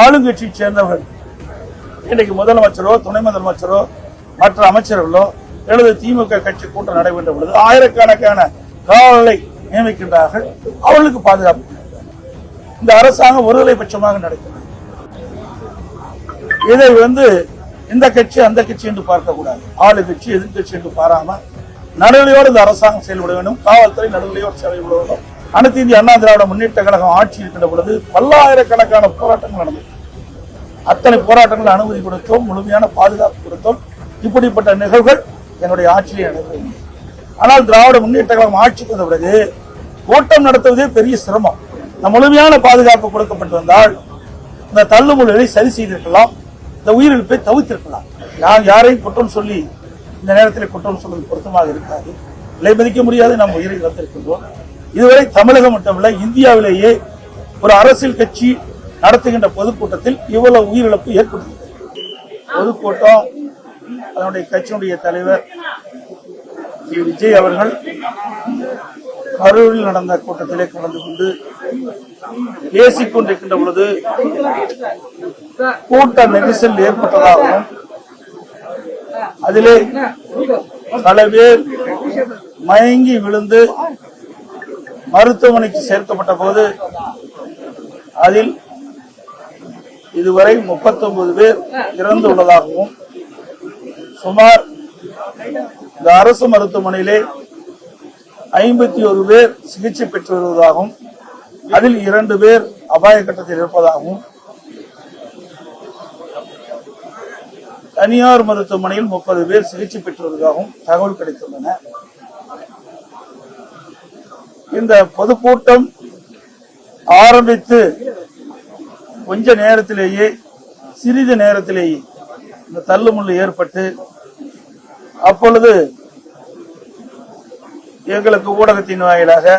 ஆளுங்கட்சியை சேர்ந்தவர்கள். இன்றைக்கு முதலமைச்சரோ துணை முதலமைச்சரோ மற்ற அமைச்சர்களோ அல்லது திமுக கட்சி கூட்டம் நடைபெற்ற பொழுது ஆயிரக்கணக்கான காவலை நியமிக்கின்றார்கள். அவர்களுக்கு பாதுகாப்பு இந்த அரசாங்கம் ஒருதலை பட்சமாக நடக்கிறது. இதை வந்து இந்த கட்சி அந்த கட்சி என்று பார்க்கக்கூடாது. ஆளு கட்சி எதிர்கட்சி என்று பாராம நடுநிலையோடு இந்த அரசாங்கம் செயல்பட வேண்டும். காவல்துறை நடுநிலையோடு செயல்பட வேண்டும். அனைத்து இந்திய அண்ணா திராவிட முன்னேற்ற கழகம் ஆட்சி இருக்கின்ற பொழுது பல்லாயிரக்கணக்கான போராட்டங்கள் நடந்தது. அத்தனை போராட்டங்கள் அனுமதி கொடுத்தோம் முழுமையான பாதுகாப்பு கொடுத்தோம். இப்படிப்பட்ட நிகழ்வுகள் என்னுடைய ஆட்சியிலே நடைபெறும் ஆனால் திராவிட முன்னேற்ற கழகம் ஆட்சிக்கு வந்த பிறகு கூட்டம் நடத்துவதே பெரிய சிரமம். முழுமையான பாதுகாப்பு கொடுக்கப்பட்டு வந்தால் இந்த தள்ளுமுள்களை சரி செய்திருக்கலாம் இந்த உயிரிழப்பை தவிர்த்திருக்கலாம். நான் யாரையும் குற்றம் சொல்லி இந்த நேரத்தில் குற்றம் சொல்வது பொருத்தமாக இருக்காது. விலை மதிக்க முடியாது நாம் உயிரை இழந்திருக்கின்றோம். இதுவரை தமிழகம் மட்டுமல்ல இந்தியாவிலேயே ஒரு அரசியல் கட்சி நடத்துகின்ற பொதுக்கூட்டத்தில் இவ்வளவு உயிரிழப்பு ஏற்படுகிறது பொதுக்கூட்டம் அதனுடைய கட்சியினுடைய தலைவர் விஜய் அவர்கள் கரூரில் நடந்த கூட்டத்திலே கலந்து கொண்டு பேசிக் கொண்டிருக்கின்ற பொழுது கூட்ட நெரிசல் ஏற்பட்டதாகவும் அதிலே பல பேர் மயங்கி விழுந்து மருத்துவமனைக்கு சேர்க்கப்பட்ட போது அதில் இதுவரை 39 பேர் இறந்து உள்ளதாகவும் சுமார் இந்த அரசு மருத்துவமனையிலே ஐம்பத்தி ஒரு பேர் சிகிச்சை பெற்று வருவதாகவும் அதில் இரண்டு பேர் அபாய கட்டத்தில் இருப்பதாகவும் தனியார் மருத்துவமனையில் முப்பது பேர் சிகிச்சை பெற்று வருவதாகவும் தகவல் கிடைத்துள்ளன. இந்த பொதுக்கூட்டம் ஆரம்பித்து கொஞ்ச நேரத்திலேயே சிறிது நேரத்திலேயே இந்த தள்ளுமுள்ளு ஏற்பட்டு அப்பொழுது எங்களுக்கு ஊடகத்தின் வாயிலாக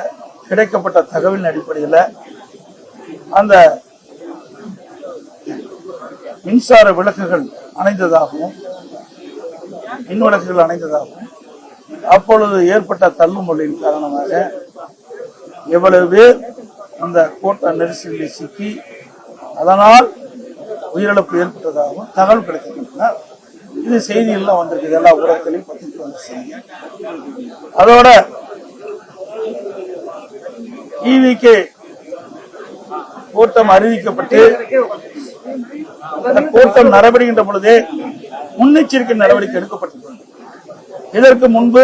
கிடைக்கப்பட்ட தகவலின் அடிப்படையில் அந்த மின்சார விளக்குகள் அணைந்ததாகவும் மின் விளக்குகள் அணைந்ததாகவும் அப்பொழுது ஏற்பட்ட தள்ளுமுள்ளின் காரணமாக எவ்வளவு பேர் அந்த கோட்டா நெரிசலில் சிக்கி அதனால் உயிரிழப்பு ஏற்பட்டதாகவும் தகவல் கிடைத்திருக்கின்றன. இது செய்தியெல்லாம் வந்திருக்கு எல்லா ஊடகத்திலையும் பத்திரிக்கை வந்து செய்தி அதோட ஈவிகே கூட்டம் அறிவிக்கப்பட்டு அந்த கூட்டம் நடைபெறுகின்ற பொழுதே முன்னெச்சரிக்கை நடவடிக்கை எடுக்கப்பட்டிருக்கிறது. இதற்கு முன்பு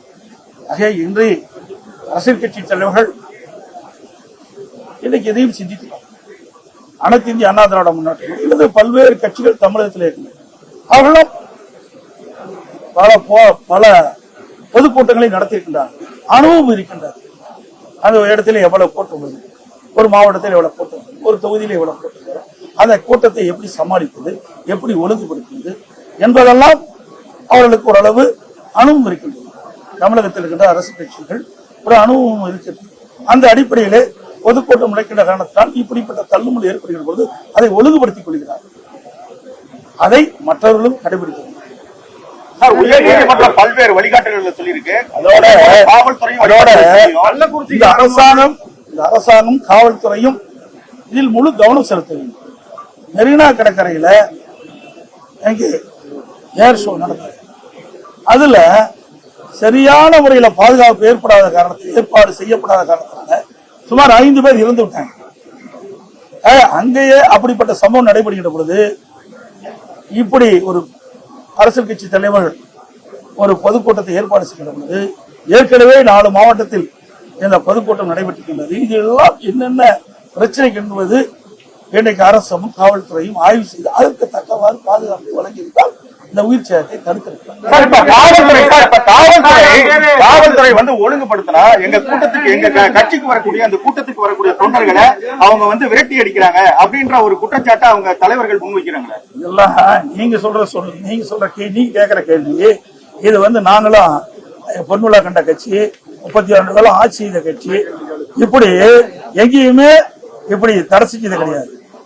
ஆக இன்று அரசியல் கட்சி தலைவர்கள் இன்னைக்கு எதையும் சிந்திக்கலாம் அனைத்து இந்திய அண்ணா திராவிட முன்னேற்ற அல்லது பல்வேறு கட்சிகள் தமிழகத்தில் இருக்கின்றன அவர்களும் பல போ- பல பொதுக்கூட்டங்களை நடத்தியிருக்கின்றார் அனுபவம் இருக்கின்றார் அந்த இடத்துல எவ்வளவு கூட்டம் வருது ஒரு மாவட்டத்தில் எவ்வளவு கூட்டம் ஒரு தொகுதியில் எவ்வளவு கூட்டம் வரும் அந்த கூட்டத்தை எப்படி சமாளிப்பது? எப்படி ஒழுங்குபடுத்துவது? என்பதெல்லாம் அவர்களுக்கு ஓரளவு அனுபவம் இருக்கின்றது. தமிழகத்தில் இருக்கின்ற அரசு கட்சிகள் ஒரு அனுபவம் இருக்கிறது. அந்த அடிப்படையிலே பொதுக்கூட்டம் நடக்கின்ற காரணத்தால் இப்படிப்பட்ட தள்ளுமுறை ஏற்படுகிற பொழுது அதை ஒழுங்குபடுத்திக் கொள்கிறார். அதை மற்றவர்களும் கடைபிடிக்க பல்வேறு சொல்லியிருக்கு. அதோட காவல்துறையும். இந்த அரசாங்கம் இந்த அரசாங்கம் காவல்துறையும் இதில் முழு கவனம் செலுத்த வேண்டும். மெரினா கடற்கரையில ஏர் ஷோ நடந்தது அதுல சரியான முறையில பாதுகாப்பு ஏற்படாத காரணத்தில் ஏற்பாடு செய்யப்படாத காரணத்தினால சுமார் ஐந்து பேர் இறந்து விட்டாங்க. அங்கேயே அப்படிப்பட்ட சம்பவம் நடைபெறுகின்ற பொழுது இப்படி ஒரு அரசியல் கட்சி தலைவர் ஒரு பொதுக்கூட்டத்தை ஏற்பாடு செய்கின்ற பொழுது ஏற்கனவே நாலு மாவட்டத்தில் இந்த பொதுக்கூட்டம் நடைபெற்றிருக்கின்றது. இதெல்லாம் என்னென்ன பிரச்சனை என்பது இன்றைக்கு அரசும் காவல்துறையும் ஆய்வு செய்து அதற்கு தக்கவாறு பாதுகாப்பை வழங்கியிருந்தால் இந்த உயிர் சேதத்தை இப்ப காவல்துறை சார், இப்ப காவல்துறை காவல்துறை வந்து ஒழுங்குபடுத்தினா எங்க கூட்டத்துக்கு எங்க க- கட்சிக்கு வரக்கூடிய அந்த கூட்டத்துக்கு வரக்கூடிய தொண்டர்களை அவங்க வந்து விரட்டி அடிக்கிறாங்க அப்படின்ற ஒரு குற்றச்சாட்டை அவங்க தலைவர்கள் முன்வைக்கிறாங்களே இதெல்லாம் நீங்க சொல்ற சொல்லு நீங்க சொல்ற கேள்வி நீங்க கேட்கிற கேள்வி இது வந்து நாங்களும் பொன்விழா கண்ட கட்சி முப்பத்தி ரெண்டு காலம் ஆட்சி செய்த கட்சி இப்படி எங்கேயுமே இப்படி தடை செஞ்சது கிடையாது.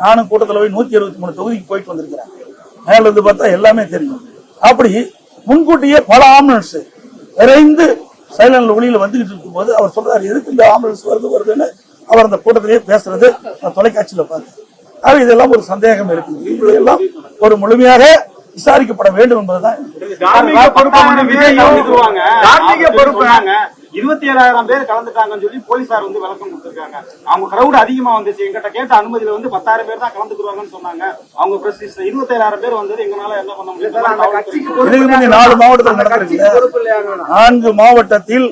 நானும் கூட்டத்துல போய் நூத்தி எழுபத்தி மூணு தொகுதிக்கு போயிட்டு வந்திருக்கிறேன். மேல இருந்து பார்த்தா எல்லாமே தெரியும். அப்படி முன்கூட்டியே பல ஆம்புலன்ஸ் விரைந்து சைலண்ட்ல ஒளியில வந்துகிட்டு இருக்கும்போது அவர் சொல்றாரு எதுக்கு இந்த ஆம்புலன்ஸ் வருது வருதுன்னு? அவர் அந்த கூட்டத்திலேயே பேசுறது நான் தொலைக்காட்சியில பார்த்தேன். ஆக இதெல்லாம் ஒரு சந்தேகம் இருக்குது இதெல்லாம் ஒரு முழுமையாக விசாரிக்கப்பட வேண்டும் என்பதுதான். இருபத்தி ஏழாயிரம் பேர் கலந்துட்டாங்கன்னு சொல்லி போலீசார் வந்து விளக்கம் கொடுத்திருக்காங்க. அவங்க கிரௌட் அதிகமா வந்துச்சு. எங்கிட்ட கேட்ட அனுமதியில வந்து பத்தாயிரம் பேர் தான் கலந்துக்குவாங்கன்னு சொன்னாங்க. அவங்க பிரஸ் இருபத்தி ஏழாயிரம் பேர் வந்தது. எங்களால என்ன பண்ண முந்தி நாலு மாவட்டத்தில் நான்கு மாவட்டத்தில்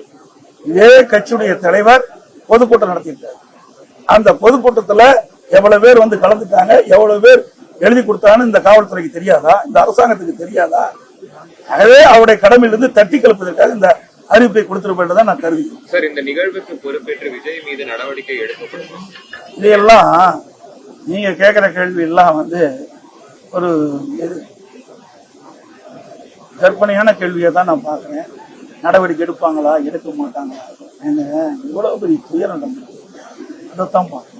இதே கட்சியுடைய தலைவர் பொதுக்கூட்டம் நடத்தியிருக்கார். அந்த பொதுக்கூட்டத்துல எவ்வளவு பேர் வந்து கலந்துட்டாங்க எவ்வளவு பேர் எழுதி கொடுத்தான்னு இந்த காவல்துறைக்கு தெரியாதா? இந்த அரசாங்கத்துக்கு தெரியாதா? ஆகவே அவருடைய கடமையிலிருந்து தட்டி கலப்பதற்காக இந்த அறிவிப்பை கொடுத்திருப்பேன் தான் நான் கருதுகிறேன். சார் இந்த நிகழ்வுக்கு பொறுப்பேற்று விஜய் மீது நடவடிக்கை எடுக்கப்படும். இதையெல்லாம் நீங்க கேட்கிற கேள்வி எல்லாம் வந்து ஒரு கற்பனையான கேள்வியை தான் நான் பார்க்கிறேன். நடவடிக்கை எடுப்பாங்களா எடுக்க மாட்டாங்களா? ஏங்க இவ்வளவு பெரிய துயரம் நடந்தது அதைத்தான் பார்க்கணும்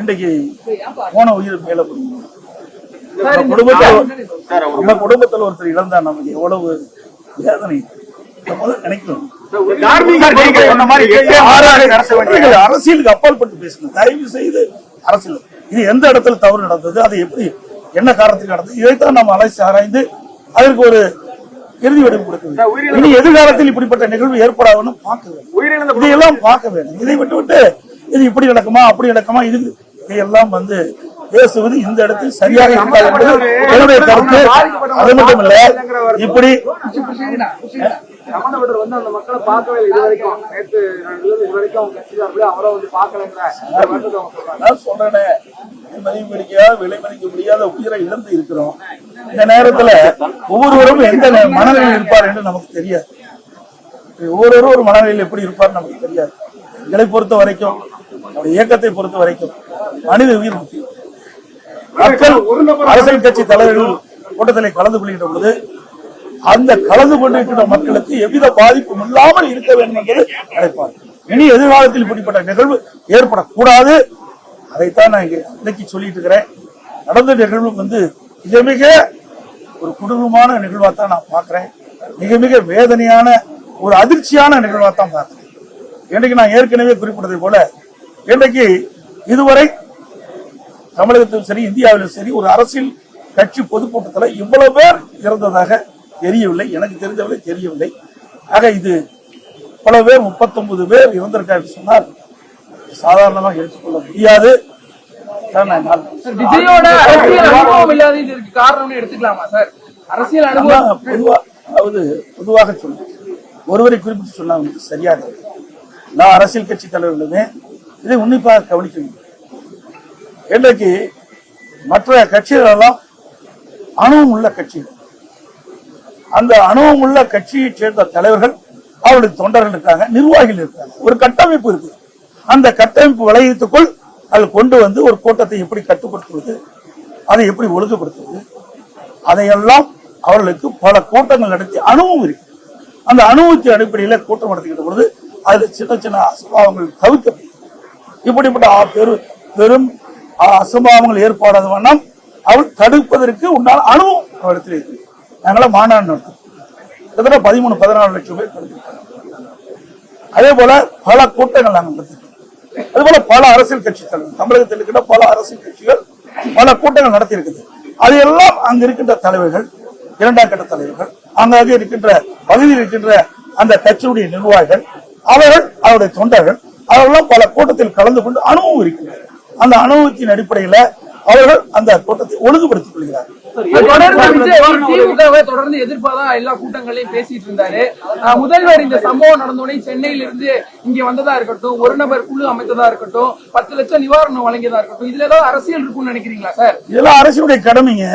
இன்றைக்கு போன உயிர் மேல நம்ம குடும்பத்தில் நம்ம குடும்பத்தில் ஒருத்தர் இழந்தா நமக்கு எவ்வளவு வேதனை. நினைக்கணும். அரசியலுக்கு அப்பாற்பட்டு பேசுங்க. தயவு செய்து அரசியல். இது எந்த இடத்துல தவறு நடந்தது அது எப்படி என்ன காரணத்துக்கு நடந்தது இதைத்தான் நம்ம அலைசி ஆராய்ந்து அதற்கு ஒரு இறுதி வடிவு கொடுக்க வேண்டும். இனி எதிர்காலத்தில் இப்படிப்பட்ட நிகழ்வு ஏற்படாதுன்னு பார்க்க வேண்டும் இதையெல்லாம் பார்க்க வேண்டும். இதை விட்டு விட்டு இது இப்படி நடக்குமா அப்படி நடக்குமா இது இதையெல்லாம் வந்து பேசுவது இந்த இடத்தில் சரியாக இருக்காது என்பது என்னுடைய கருத்து. அது மட்டும் இல்ல இப்படி சம்பந்தப்பட்டவர் வந்து அந்த மக்களை பார்க்கவே இது வரைக்கும் நேற்று இது வரைக்கும் கட்சி சார்பில் அவரை வந்து பார்க்கலங்கிற சொல்றேனே. மதிப்பு முடியாத விலை மதிக்க முடியாத உயிரை இழந்து இருக்கிறோம். இந்த நேரத்துல ஒவ்வொருவரும் எந்த மனநிலையில் இருப்பார் என்று நமக்கு தெரியாது. ஒவ்வொருவரும் ஒரு மனநிலையில் எப்படி இருப்பார் நமக்கு தெரியாது. எங்களை பொறுத்த வரைக்கும் இயக்கத்தை பொறுத்த வரைக்கும் மனித உயிர் முக்கியம். மக்கள் அரசியல் கட்சி தலைவர்கள் கூட்டத்தில் கலந்து கொள்கின்ற பொழுது அந்த கலந்து கொண்டிருக்கிற மக்களுக்கு எவ்வித பாதிப்பும் இல்லாமல் இருக்க வேண்டும் என்பது நினைப்பார் இனி எதிர்காலத்தில் இப்படிப்பட்ட நிகழ்வு ஏற்படக்கூடாது. அதைத்தான் நான் இன்னைக்கு சொல்லிட்டு இருக்கிறேன். நடந்த நிகழ்வும் வந்து மிக மிக ஒரு கொடூரமான நிகழ்வா தான் நான் பார்க்கிறேன். மிக மிக வேதனையான ஒரு அதிர்ச்சியான நிகழ்வா தான் பார்க்கிறேன். இன்றைக்கு நான் ஏற்கனவே குறிப்பிட்டதை போல இன்றைக்கு இதுவரை தமிழகத்திலும் சரி இந்தியாவிலும் சரி ஒரு அரசியல் கட்சி பொதுக்கூட்டத்தில் இவ்வளவு பேர் இறந்ததாக தெரியவில்லை எனக்கு தெரிந்தவரை தெரியவில்லை ஆக இது பல பேர் 39 பேர் இறந்திருக்காரு சொன்னால் சாதாரணமாக எடுத்துக்கொள்ள முடியாது. அதாவது பொதுவாக சொல்றேன். ஒருவரை குறிப்பிட்டு சொன்னா வந்து சரியாக. நான் அரசியல் கட்சி தலைவர்களுமே இதை உன்னிப்பாக கவனிக்க வேண்டும். இன்றைக்கு மற்ற கட்சிகள் எல்லாம் அணுவும் உள்ள கட்சிகள். அந்த அனுபவம் உள்ள கட்சியைச் சேர்ந்த தலைவர்கள் அவருடைய தொண்டர்கள் இருக்காங்க நிர்வாகிகள் இருக்காங்க. ஒரு கட்டமைப்பு இருக்கு. அந்த கட்டமைப்பு வளையத்துக்குள் அதில் கொண்டு வந்து ஒரு கூட்டத்தை எப்படி கட்டுப்படுத்துவது அதை எப்படி ஒழுங்குபடுத்துவது அதையெல்லாம் அவர்களுக்கு பல கூட்டங்கள் நடத்தி அனுபவம் இருக்கு. அந்த அனுபவத்தின் அடிப்படையில கூட்டம் நடத்திக்கிட்ட பொழுது அதில் சின்ன சின்ன அசம்பாவங்கள் தவிர்க்கப்படும். இப்படிப்பட்ட ஆ- பெரு பெரும் அசம்பாவங்கள் ஏற்பாடாத வண்ணம் அவள் தடுப்பதற்கு உண்டான அனுபவம் அவரிடத்தில் இருக்கு. நாங்கள மாநாடு நடத்தோம் கிட்டத்தட்ட பதிமூணு பதினாலு லட்சம் பேர் கலந்துருக்காங்க அதே போல பல கூட்டங்கள் நாங்கள் நடத்திருக்கோம் அதே போல பல அரசியல் கட்சி தலைவர் தமிழகத்தில் இருக்கின்ற பல அரசியல் கட்சிகள் பல கூட்டங்கள் நடத்தி இருக்குது அதையெல்லாம் அங்க இருக்கின்ற தலைவர்கள் இரண்டாம் கட்ட தலைவர்கள் அங்காக இருக்கின்ற பகுதியில் இருக்கின்ற அந்த கட்சியுடைய நிர்வாகிகள் அவர்கள் அவருடைய தொண்டர்கள் அவர்களெல்லாம் பல கூட்டத்தில் கலந்து கொண்டு அனுபவம் இருக்கின்றனர் அந்த அனுபவத்தின் அடிப்படையில அவர்கள் அந்த கூட்டத்தை ஒழுங்குபடுத்திக் கொள்கிறார்கள். தொடர்ந்து விஜய் திமுகவை தொடர்ந்து எதிர்ப்பாதான் எல்லா கூட்டங்களையும் பேசிட்டு இருந்தாரு. முதல்வர் இந்த சம்பவம் நடந்தோடனே சென்னையில இருந்து இங்க வந்ததா இருக்கட்டும் ஒரு நபர் குழு அமைத்ததா இருக்கட்டும் பத்து லட்சம் நிவாரணம் வழங்கியதா இருக்கட்டும் இதுல ஏதாவது அரசியல் இருக்கும்னு நினைக்கிறீங்களா சார்? இதெல்லாம் அரசுடைய கடமைங்க.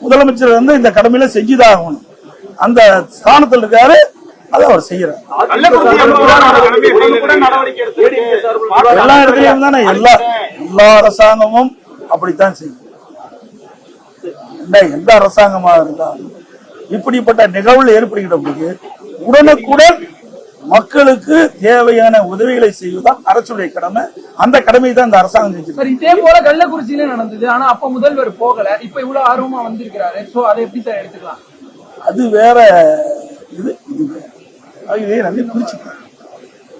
முதலமைச்சர் வந்து இந்த கடமையில செஞ்சுதான் ஆகணும். அந்த ஸ்தானத்தில் இருக்காரு அதை அவர் செய்யறாரு. எல்லா இடத்துலயும் தானே எல்லா எல்லா அரசாங்கமும் அப்படித்தான் செய்யும். எந்த எந்த அரசாங்கமா இருந்தாலும் இப்படிப்பட்ட நிகழ்வுகள் ஏற்படுகிற போது உடனுக்குடன் மக்களுக்கு தேவையான உதவிகளை செய்வதுதான் அரசுடைய கடமை. அந்த கடமையை தான் இந்த அரசாங்கம் சார் இதே போல கள்ளக்குறிச்சியில நடந்தது. ஆனா அப்ப முதல்வர் போகல. இப்ப இவ்வளவு ஆர்வமா வந்திருக்கிறாரு. சோ அதை எப்படி சார் எடுத்துக்கலாம்? அது வேற இது இது இதே வந்து பிரிச்சுக்கலாம்.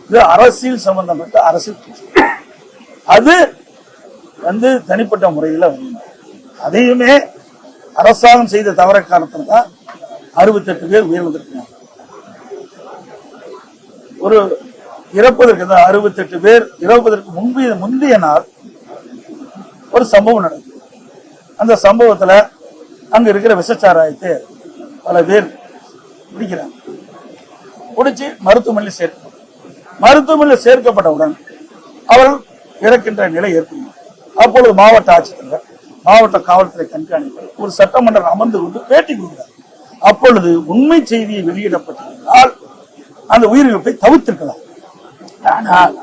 இது அரசியல் சம்பந்தப்பட்ட அரசியல். அது வந்து தனிப்பட்ட முறையில் வந்து அதையுமே அரசாங்கம் செய்த தவற காரணத்தில் தான் அறுபத்தெட்டு பேர் உயர்வதற்கு ஒரு இறப்பதற்கு தான் அறுபத்தெட்டு பேர் இறப்பதற்கு முந்தைய முந்தைய நாள் ஒரு சம்பவம் நடக்குது அந்த சம்பவத்துல அங்க இருக்கிற விஷச்சாராயத்தை பல பேர் பிடிக்கிறாங்க. பிடிச்சி மருத்துவமனையில் சேர்க்கணும் மருத்துவமனையில் சேர்க்கப்பட்டவுடன் அவர்கள் இறக்கின்ற நிலை ஏற்படும் அப்பொழுது மாவட்ட ஆட்சித்தலைவர் மாவட்ட காவல்துறை கண்காணிப்பாளர் ஒரு சட்டமன்றம் அமர்ந்து கொண்டு பேட்டி கொடுக்கிறார் அப்பொழுது உண்மை செய்தியை வெளியிடப்பட்டிருந்தால் அந்த உயிரிழப்பை தவிர்த்திருக்கலாம். ஆனால்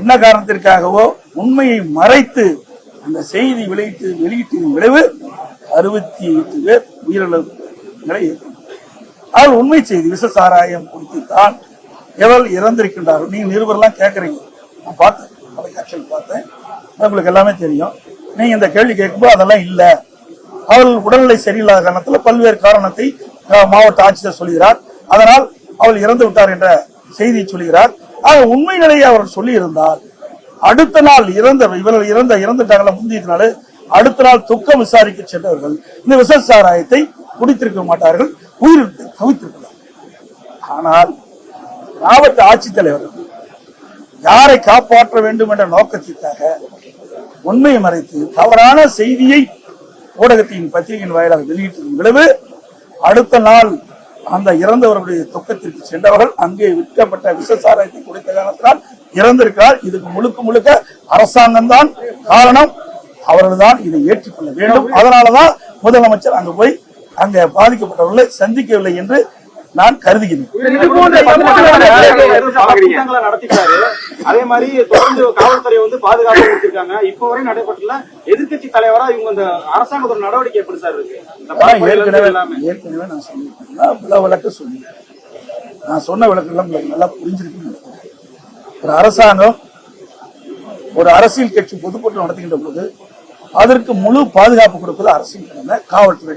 என்ன காரணத்திற்காகவோ உண்மையை மறைத்து அந்த செய்தி வெளியிட்டு வெளியிட்டின் விளைவு அறுபத்தி எட்டு பேர் உயிரிழப்பு நிலை ஏற்பட்டது அவர் உண்மை செய்தி விஷ சாராயம் குறித்து தான் எவள் இறந்திருக்கின்றார்கள் நீங்க நிருபர்லாம் கேட்கறீங்க. நான் பார்த்தேன் பார்த்தேன். உங்களுக்கு எல்லாமே தெரியும். நீங்க இந்த கேள்வி கேட்கும்போது அதெல்லாம் இல்ல. அவள் உடல்நிலை சரியில்லாத காரணத்தில் பல்வேறு காரணத்தை மாவட்ட ஆட்சியர் சொல்கிறார். அதனால் அவள் இறந்து விட்டார் என்ற செய்தியை சொல்கிறார். ஆக உண்மை நிலையை அவர் சொல்லி இருந்தால் அடுத்த நாள் இறந்த இவர்கள் இறந்த இறந்துட்டாங்களா முந்தைய நாள் அடுத்த நாள் துக்கம் விசாரிக்க சென்றவர்கள் இந்த விஷ சாராயத்தை குடித்திருக்க மாட்டார்கள் உயிர் தவித்திருக்கலாம் ஆனால் மாவட்ட ஆட்சித்தலைவர்கள் யாரை காப்பாற்ற வேண்டும் என்ற நோக்கத்திற்காக உண்மையை மறைத்து தவறான செய்தியை ஊடகத்தின் பத்திரிகையின் வாயிலாக வெளியிட்டிருக்கும் விளைவு அடுத்த நாள் அந்த இறந்தவர்களுடைய துக்கத்திற்கு சென்றவர்கள் அங்கே விற்கப்பட்ட விசசாரத்தை குடித்த காரணத்தினால் இறந்திருக்கிறார். இதுக்கு முழுக்க முழுக்க அரசாங்கம் தான் காரணம். அவர்கள் தான் இதை ஏற்றுக்கொள்ள வேண்டும். அதனாலதான் முதலமைச்சர் அங்கு போய் அங்க பாதிக்கப்பட்டவர்களை சந்திக்கவில்லை என்று நான் கருதுகிறேன். அதே மாதிரி தொடர்ந்து காவல்துறை வந்து பாதுகாப்பு கொடுத்திருக்காங்க இப்ப வரை நடைபெற்றல எதிர்க்கட்சி தலைவரா இவங்க இந்த அரசாங்கத்தோட நடவடிக்கை எப்படி சார் இருக்கு? ஏற்கனவே ஏற்கனவே நான் பல விளக்கு சொல்லியிருக்கேன் நான் சொன்ன விளக்கெல்லாம் நல்லா புரிஞ்சிருக்குன்னு. ஒரு அரசாங்கம் ஒரு அரசியல் கட்சி பொதுக்கூட்டம் நடத்துகின்ற போது அதற்கு முழு பாதுகாப்பு கொடுப்பது அரசியல் கடமை காவல்துறை.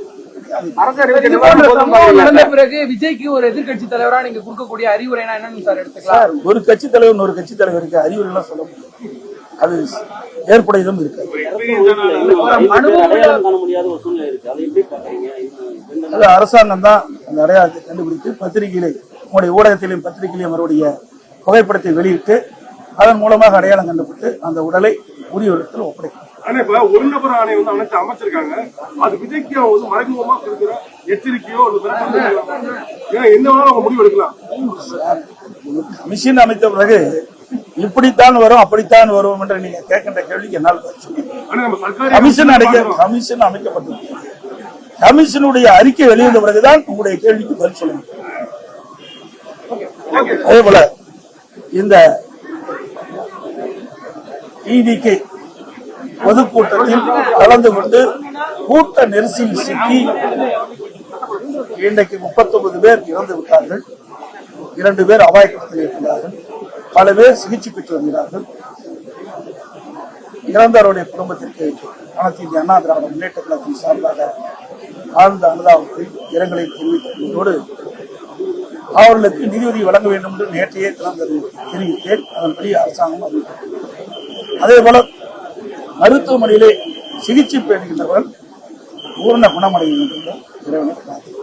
நடந்த பாருங்க. பிறகு விஜய்க்கு ஒரு எதிர்க்கட்சி தலைவரா நீங்க கொடுக்கக்கூடிய அறிவுரைனா என்னன்னு சார் எடுத்துக்கலாம். சார் ஒரு கட்சி தலைவர் இன்னொரு கட்சி தலைவருக்கு அறிவுரைலாம் சொல்ல முடியும் அது ஏற்புடையதும் ஒரு இருக்கு அதை அரசாங்கம் தான் அந்த அடையாளத்தை கண்டுபிடித்து பத்திரிகையிலே உங்களுடைய ஊடகத்திலையும் பத்திரிகையிலையும் அவருடைய புகைப்படத்தை வெளியிட்டு அதன் மூலமாக அடையாளம் கண்டுபிடித்து அந்த உடலை உரியவரிடத்தில் ஒப்படைக்கும். ஆனா இப்ப ஒரு நபர் ஆணை வந்து அமைச்சு அமைச்சிருக்காங்க அது விஜய்க்கு அவங்க வந்து மறைமுகமா கொடுக்கிற எச்சரிக்கையோ அல்லது ஏன்னா என்ன வேணாலும் அவங்க முடிவு எடுக்கலாம். கமிஷன் அமைத்த பிறகு இப்படித்தான் வரும் அப்படித்தான் வரும் என்று நீங்க கேட்கின்ற கேள்விக்கு என்னால் கமிஷன் அடைக்க கமிஷன் அமைக்கப்பட்டது கமிஷனுடைய அறிக்கை வெளிவந்த பிறகுதான் உங்களுடைய கேள்விக்கு பதில் சொல்ல முடியும். அதே போல இந்த இடிகே பொதுக்கூட்டத்தில் கலந்து கொண்டு கூட்ட நெரிசலில் சிக்கி இன்றைக்கு 39 பேர் இறந்து விட்டார்கள். இரண்டு பேர் அபாயக்கத்தில் இருக்கிறார்கள். பல பேர் சிகிச்சை பெற்று வருகிறார்கள். இறந்தவருடைய குடும்பத்திற்கு அனைத்து இந்திய அண்ணா திராவிட முன்னேற்ற கழகத்தின் சார்பாக ஆழ்ந்த அனுதாபத்தை இரங்கலை தெரிவித்ததோடு அவர்களுக்கு நிதியுதவி வழங்க வேண்டும் என்று நேற்றையே திறந்தது தெரிவித்தேன். அதன்படி அரசாங்கம் அறிவித்தது அதே போல மருத்துவமனையிலே சிகிச்சை பெறுகின்றவர்கள் பூர்ண குணமடையும் என்று இறைவனை பிரார்த்திக்கிறேன்.